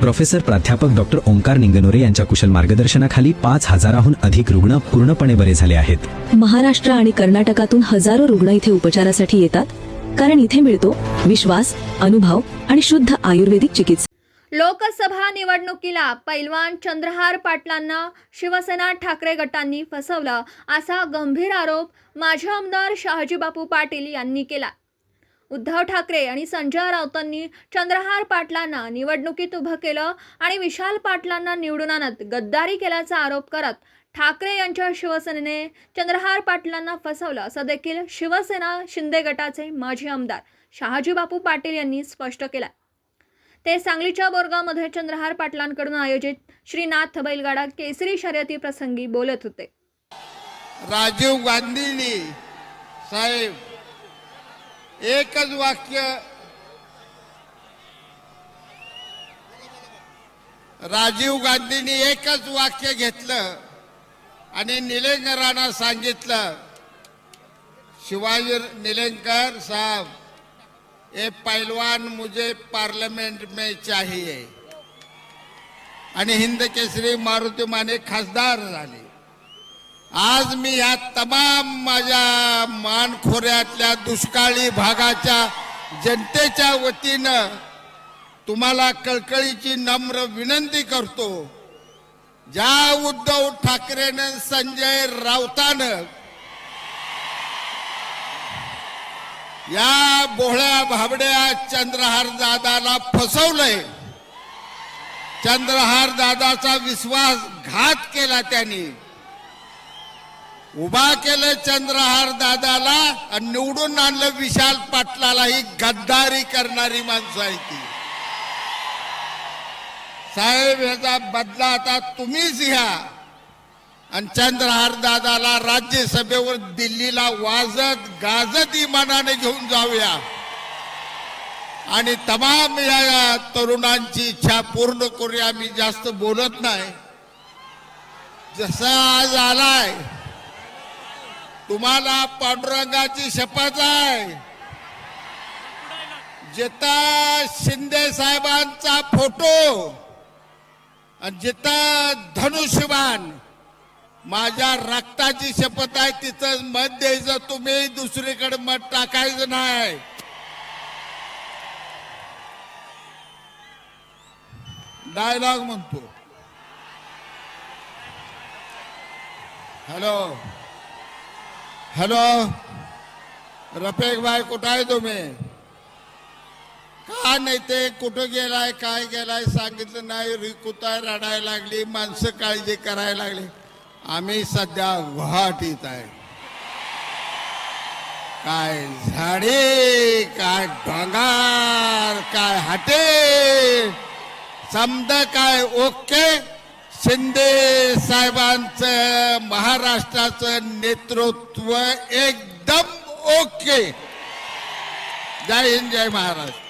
Professor प्राध्यापक doctor Omkar Ningnore यांच्या कुशल मार्गदर्शनाखाली पाच हजाराहून अधिक रुग्ण पूर्णपणे बरे झाले आहेत. महाराष्ट्र आणि कर्नाटकातून हजारो रुग्ण इथे उपचारासाठी येतात. कारण इथे मिळतो विश्वास अनुभव आणि शुद्ध आयुर्वेदिक चिकित्सा. लोकसभा निवडणुकीला पैलवान चंद्रहार पाटलांना शिवसेना ठाकरे गटांनी फसवलं असा गंभीर आरोप माजी आमदार शहाजीबापू पाटील यांनी केला. उद्धव ठाकरे आणि संजय राऊतांनी चंद्रहार पाटलांना निवडणुकीत उभं केलं आणि विशाल पाटलांना निवडून आणत गद्दारी केल्याचा आरोप करत ठाकरे यांच्या शिवसेनेने चंद्रहार पाटलांना फसवलं असं देखील शिवसेना शिंदे गटाचे माजी आमदार शहाजीबापू पाटील यांनी स्पष्ट केलं ते सांगलीच्या बोरगावमध्ये चंद्रहार पाटलांकडून आयोजित श्रीनाथ बैलगाडा केसरी शर्यती प्रसंगी बोलत होते. राजीव गांधींनी साहेब एकच वाक्य. राजीव गांधींनी एकच वाक्य घेतलं आणि निलेंकरांना सांगितलं. शिवाजी निलेंकर साहब ये पहलवान मुझे पार्लमेंट में चाहिए. आणि हिंद केसरी मारुती माने खासदार झाले. आज मी या तमाम माझ्या मानखोऱ्यातल्या दुष्काळी भागाच्या जनतेच्या वतीनं तुम्हाला कळकळीची नम्र विनंती करतो. ज्या उद्धव ठाकरेनं संजय राऊतानं या बोहळ्या भाबड्या चंद्रहार दादाला फसवलंय चंद्रहार दादाचा विश्वासघात केला त्यांनी. उभा केलं चंद्रहार दादाला आणि निवडून आणलं विशाल पाटलाला ही गद्दारी करणारी माणसं आहे ती. साहेब ह्याचा बदला आता तुम्हीच घ्या. आणि चंद्रहार दादाला राज्यसभेवर दिल्लीला वाजत गाजत इमानाने घेऊन जाऊया. आणि तमाम या तरुणांची इच्छा पूर्ण करूया. मी जास्त बोलत नाही. जसा आज आलाय तुम्हाला पांडुरंगाची शपथ आहे. जिथं शिंदे साहेबांचा फोटो आणि जिथं धनुष्यबाण माझ्या रक्ताची शपथ आहे तिथं मत द्यायचं तुम्ही दुसरीकडे मत टाकायचं नाही. डायलॉग म्हणतो. हॅलो. हॅलो. रफेक भाई कुठं आहे तुम्ही? का नाही ते? कुठं गेलाय? काय गेलाय? सांगितलं नाही. रिकुताय रडायला लागली. माणसं काळजी करायला लागली. आम्ही सध्या गुवाहाटीत आहे. काय झाडे काय डोंगर काय हाटे समजा काय ओके शिंदे साहेबांचं महाराष्ट्राचं नेतृत्व एकदम ओके. जय हिंद जय महाराष्ट्र.